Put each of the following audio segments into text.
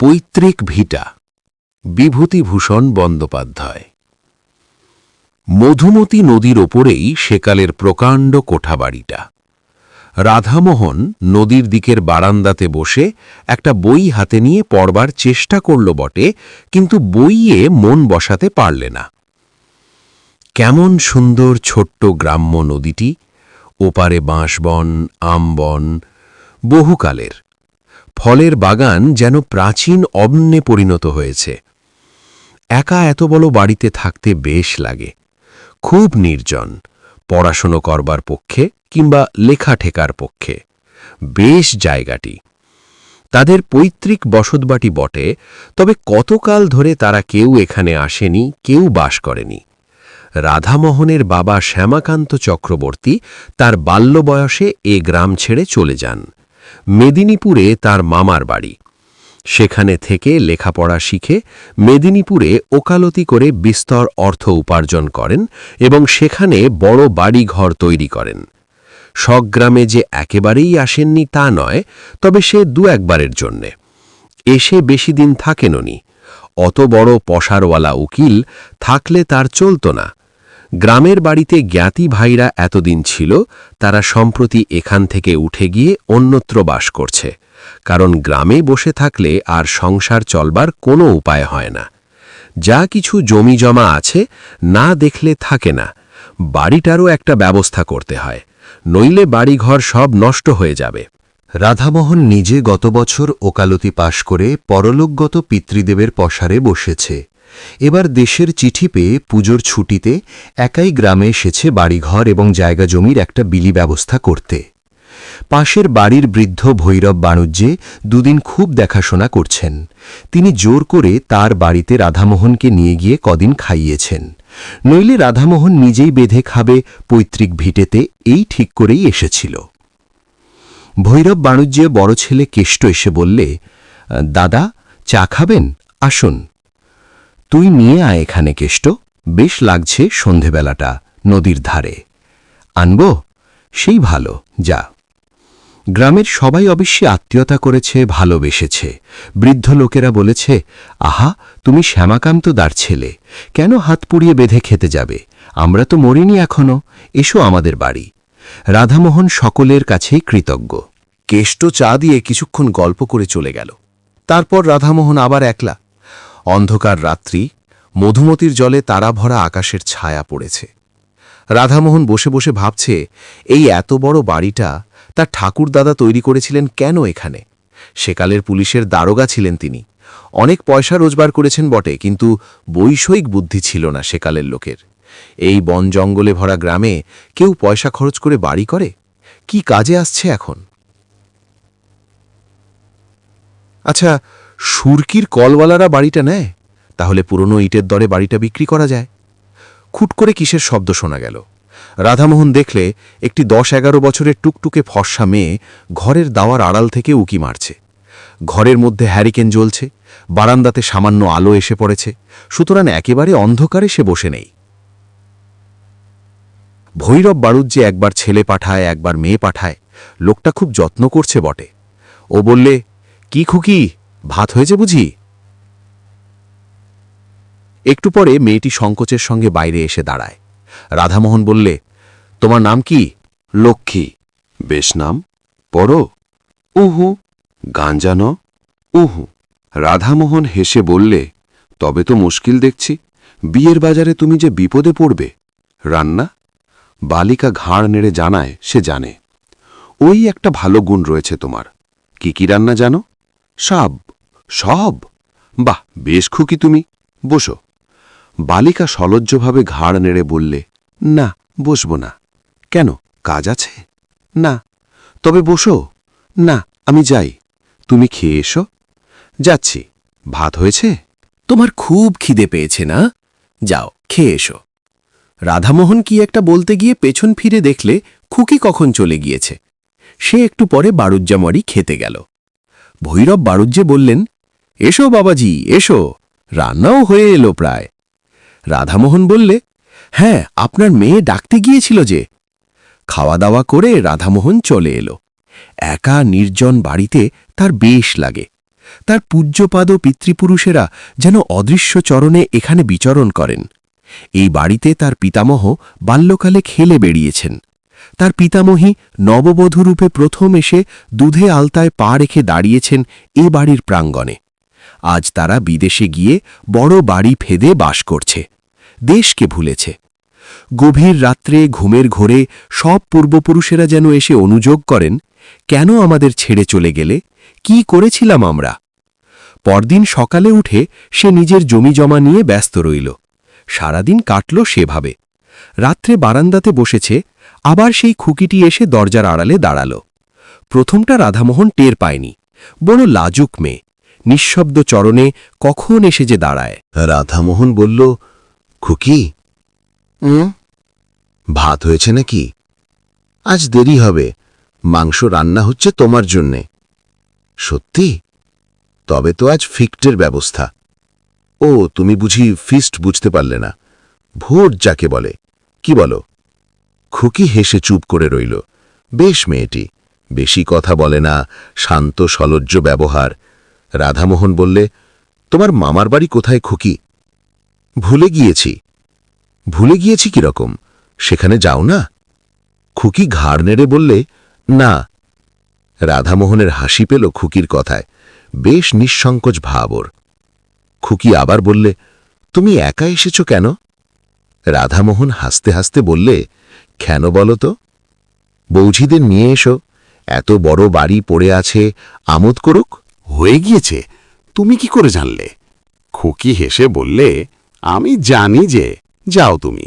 পৈতৃক ভিটা। বিভূতিভূষণ বন্দ্যোপাধ্যায়। মধুমতি নদীর ওপরেই সেকালের প্রকাণ্ড কোঠাবাড়িটা। রাধামোহন নদীর দিকের বারান্দাতে বসে একটা বই হাতে নিয়ে পড়বার চেষ্টা করল বটে, কিন্তু বইয়ে মন বসাতে পারলে না। কেমন সুন্দর ছোট্ট গ্রাম্য নদীটি, ওপারে বাঁশবন, আমবন, বহুকালের। ফলের বাগান যেন প্রাচীন অবন্যে পরিণত হয়েছে। একা এত বড় বাড়িতে থাকতে বেশ লাগে। খুব নির্জন, পড়াশুনো করবার পক্ষে কিংবা লেখা ঠেকার পক্ষে। বেশ জায়গাটি। তাদের পৈতৃক বসতবাটি বটে, তবে কতকাল ধরে তারা কেউ এখানে আসেনি, কেউ বাস করেনি। রাধামোহনের বাবা শ্যামাকান্ত চক্রবর্তী তার বাল্য বয়সে এ গ্রাম ছেড়ে চলে যান। মেদিনীপুরে তার মামার বাড়ি। সেখানে থেকে লেখাপড়া শিখে মেদিনীপুরে ওকালতি করে বিস্তর অর্থ উপার্জন করেন এবং সেখানে বড় বাড়িঘর তৈরি করেন। স্বগ্রামে যে একেবারেই আসেননি তা নয়, তবে সে দু একবারের জন্যে। এসে বেশি দিন থাকেননি। অত বড় পশারওয়ালা উকিল থাকলে তার চলত না। গ্রামের বাড়িতে জ্ঞাতি ভাইরা এতদিন ছিল, তারা সম্প্রতি এখান থেকে উঠে গিয়ে অন্যত্র বাস করছে। কারণ গ্রামে বসে থাকলে আর সংসার চলবার কোনো উপায় হয় না। যা কিছু জমি জমা আছে, না দেখলে থাকে না। বাড়িটারও একটা ব্যবস্থা করতে হয়। নইলে বাড়িঘর সব নষ্ট হয়ে যাবে। রাধামোহন নিজে গত বছর ওকালতি পাশ করে পরলোকগত পিতৃদেবের পসারে বসেছে। এবার দেশের চিঠি পেয়ে পুজোর ছুটিতে একাই গ্রামে এসেছে বাড়িঘর এবং জায়গা জমির একটা বিলি ব্যবস্থা করতে। পাশের বাড়ির বৃদ্ধ ভৈরব বাণুজ্যে দুদিন খুব দেখাশোনা করছেন। তিনি জোর করে তার বাড়িতে রাধামোহনকে নিয়ে গিয়ে কদিন খাইয়েছেন। নইলে রাধামোহন নিজেই বেঁধে খাবে পৈতৃক ভিটেতে, এই ঠিক করেই এসেছিল। ভৈরব বাণুজ্যে বড় ছেলে কেষ্ট এসে বললে দাদা, চা খাবেন? আসুন। তুই নিয়ে আয় এখানে কেষ্ট। বেশ লাগছে সন্ধেবেলাটা নদীর ধারে। আনব? সেই ভালো, যা। গ্রামের সবাই অবশ্যই আত্মীয়তা করেছে, ভালোবেসেছে। বৃদ্ধ লোকেরা বলেছে, আহা, তুমি শ্যামাকান্ত দার ছেলে। কেন হাত পুড়িয়ে বেঁধে খেতে যাবে? আমরা তো মরিনি এখনও। এসো আমাদের বাড়ি। রাধামোহন সকলের কাছেই কৃতজ্ঞ। কেষ্ট চা দিয়ে কিছুক্ষণ গল্প করে চলে গেল। তারপর রাধামোহন আবার একলা অন্ধকার রাত্রি, মধুমতির জলে তারা ভরা আকাশের ছায়া পড়েছে। রাধামোহন বসে বসে ভাবছে, এই এত বড় বাড়িটা তার ঠাকুরদাদা তৈরি করেছিলেন কেন এখানে? সেকালের পুলিশের দারোগা ছিলেন তিনি। অনেক পয়সা রোজগার করেছেন বটে, কিন্তু বৈষয়িক বুদ্ধি ছিল না সেকালের লোকের। এই বন জঙ্গলে ভরা গ্রামে কেউ পয়সা খরচ করে বাড়ি করে? কি কাজে আসছে এখন? আচ্ছা সুরকির কলওয়ালারা বাড়িটা নেয়? তাহলে পুরনো ইটের দরে বাড়িটা বিক্রি করা যায়। খুট করে কিসের শব্দ শোনা গেল? রাধামোহন দেখলে একটি দশ এগারো বছরের টুকটুকে ফর্সা মেয়ে ঘরের দাওয়ার আড়াল থেকে উকি মারছে। ঘরের মধ্যে হ্যারিকেন জ্বলছে, বারান্দাতে সামান্য আলো এসে পড়েছে, সুতরাং একেবারে অন্ধকারে সে বসে নেই। ভৈরব বাড়ুদ যে একবার ছেলে পাঠায়, একবার মেয়ে পাঠায়, লোকটা খুব যত্ন করছে বটে। ও বললে, কি খুকি ভাত হয়েছে বুঝি? একটু পরে মেয়েটি সংকোচের সঙ্গে বাইরে এসে দাঁড়ায়। রাধামোহন বললে, তোমার নাম কি? লক্ষ্মী। বেশ নাম? পড়ো। উহু। গাঞ্জান উহু। রাধামোহন হেসে বললে, তবে তো মুশকিল দেখছি। বিয়ের বাজারে তুমি যে বিপদে পড়বে। রান্না? বালিকা ঘাড় নেড়ে জানায়, সে জানে। ওই একটা ভালো গুণ রয়েছে তোমার। কি কি রান্না জানো? সব। সব? বাহ, বেশ খুকি তুমি। বসো। বালিকা সলজ্জভাবে ঘাড় নেড়ে বললে, না, বসব না। কেন, কাজ আছে? না, তবে বসো। না, আমি যাই। তুমি খেয়ে এসো। যাচ্ছি। ভাত হয়েছে? তোমার খুব খিদে পেয়েছে, না? যাও, খেয়ে এসো। রাধামোহন কি একটা বলতে গিয়ে পেছন ফিরে দেখলে খুকি কখন চলে গিয়েছে? সে একটু পরে বাড়ুজ্জামরি খেতে গেল। ভৈরব বাড়ুজ্জে বললেন এসো বাবাজি, এসো। রান্নাও হয়ে এলো প্রায়। রাধামোহন বললে হ্যাঁ আপনার মেয়ে ডাকতে গিয়েছিল যে। খাওয়া দাওয়া করে রাধামোহন চলে এলো। একা নির্জন বাড়িতে তার বেশ লাগে। তার পূজ্যপাদ পিতৃপুরুষেরা যেন অদৃশ্য চরণে এখানে বিচরণ করেন। এই বাড়িতে তার পিতামহ বাল্যকালে খেলে বেরিয়েছেন তার পিতামহী নববধূরূপে প্রথম এসে দুধে আলতায় পা রেখে দাঁড়িয়েছেন এ বাড়ির প্রাঙ্গণে। আজ তারা বিদেশে গিয়ে বড় বাড়ি ফেদে বাস করছে। দেশকে ভুলেছে। গভীর রাত্রে ঘুমের ঘোরে সব পূর্বপুরুষেরা যেন এসে অনুযোগ করেন, কেন আমাদের ছেড়ে চলে গেলে? কি করেছিলাম আমরা? পরদিন সকালে উঠে সে নিজের জমি জমা নিয়ে ব্যস্ত রইল। সারাদিন কাটল সেভাবে। রাত্রে বারান্দাতে বসেছে, আবার সেই খুকিটি এসে দরজার আড়ালে দাঁড়াল। প্রথমটা রাধামোহন টের পায়নি। বড় লাজুক মেয়ে। নিঃশব্দ চরণে কখন এসে যে দাঁড়ায়? রাধামোহন বলল খুকি হুম? ভাত হয়েছে নাকি? আজ দেরি হবে মাংস রান্না হচ্ছে তোমার জন্যে। সত্যি? তবে তো আজ ফিক্টের ব্যবস্থা। ও তুমি বুঝি ফিস্ট বুঝতে পারলে না। ভোট যাকে বলে। কি বলো? খুকি হেসে চুপ করে রইল। বেশ মেয়েটি বেশি কথা বলে না শান্ত সলজ্জ ব্যবহার। রাধামোহন বললে, তোমার মামার বাড়ি কোথায় খুকি? ভুলে গিয়েছি। ভুলে গিয়েছি কীরকম সেখানে যাও না? খুকি ঘাড় নেড়ে বললে, না। রাধামোহনের হাসি পেল খুকির কথায়। বেশ নিঃসংকোচ ভাব ওর। খুকি আবার বললে, তুমি একা এসেছ কেন? রাধামোহন হাসতে হাসতে বললে, কেন বলো তো? বৌঝিদের নিয়ে এসো। এত বড় বাড়ি পড়ে আছে আমোদ করুক হয়ে গিয়েছে, তুমি কি করে জানলে? খুকি হেসে বললে, আমি জানি যে যাও তুমি।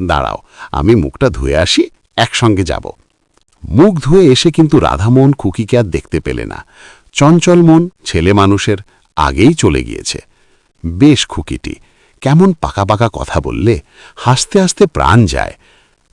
দাঁড়াও, আমি মুখটা ধুয়ে আসি, একসঙ্গে যাব। মুখ ধুয়ে এসে কিন্তু রাধামোহন খুকিকে আর দেখতে পেলে না। চঞ্চল মন ছেলে মানুষের আগেই চলে গিয়েছে। বেশ খুকিটি, কেমন পাকা পাকা কথা বললে, হাসতে হাসতে প্রাণ যায়।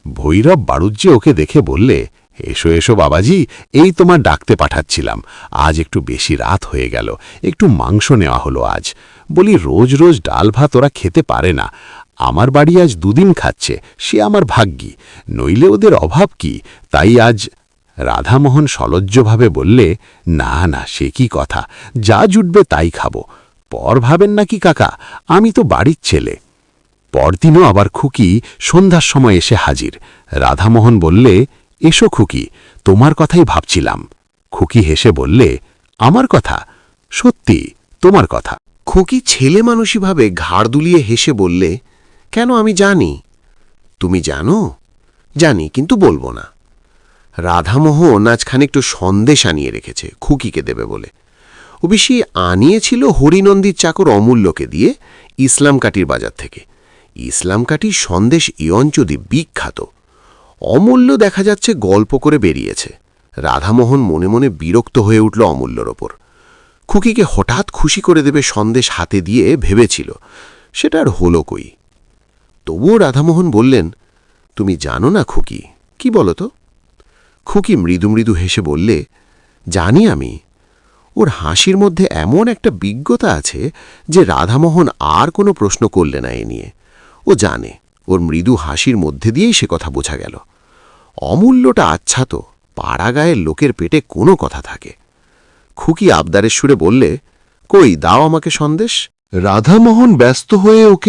ভৈরব বাড়ুজ্যে ওকে দেখে বললে এসো এসো বাবাজি, এই তোমার ডাকতে পাঠাচ্ছিলাম। আজ একটু বেশি রাত হয়ে গেল, একটু মাংস নেওয়া হলো আজ। বলি, রোজ রোজ ডাল ভাত ওরা খেতে পারে না। আমার বাড়ি আজ দুদিন খাচ্ছে, সে আমার ভাগ্যি। নইলে ওদের অভাব কি? তাই আজ রাধামোহন সলজ্জভাবে বললে, না না, সে কি কথা? যা জুটবে তাই খাব। পর ভাবেন নাকি কাকা, আমি তো বাড়ির ছেলে। পরদিনও আবার খুকি সন্ধ্যার সময় এসে হাজির। রাধামোহন বললে এসো খুকি, তোমার কথাই ভাবছিলাম। খুকি হেসে বললে, আমার কথা? সত্যি, তোমার কথা। খুকি ছেলে মানুষইভাবে ঘাড় দুলিয়ে হেসে বললে, কেন আমি জানি? তুমি জানো? জানি, কিন্তু বলব না। রাধামোহন আজখানে একটু সন্দেশ আনিয়ে রেখেছে, খুকিকে দেবে বলে। বেশি আনিয়েছিল হরিনন্দীর চাকর অমূল্যকে দিয়ে ইসলাম কাটির বাজার থেকে। ইসলাম কাটির সন্দেশ এই অঞ্চলে বিখ্যাত। অমূল্য দেখা যাচ্ছে গল্প করে বেরিয়েছে। রাধামোহন মনে মনে বিরক্ত হয়ে উঠল অমূল্যর ওপর। খুকিকে হঠাৎ খুশি করে দেবে সন্দেশ হাতে দিয়ে ভেবেছিল, সেটা আর হলো কই? তবুও রাধামোহন বললেন, তুমি জানো না খুকি, কি বলো তো খুকি মৃদু মৃদু হেসে বললে, জানি আমি। ওর হাসির মধ্যে এমন একটা বিজ্ঞতা আছে যে রাধামোহন আর কোনো প্রশ্ন করলে না এ নিয়ে। ও জানে। ওর মৃদু হাসির মধ্যে দিয়েই সে কথা বোঝা গেল। অমূল্যটা আচ্ছা তো পাড়াগায়ের লোকের পেটে কোনো কথা থাকে। খুকি আবদারের সুরে বললে, কই, দাও আমাকে সন্দেশ? রাধামোহন ব্যস্ত হয়ে ওকে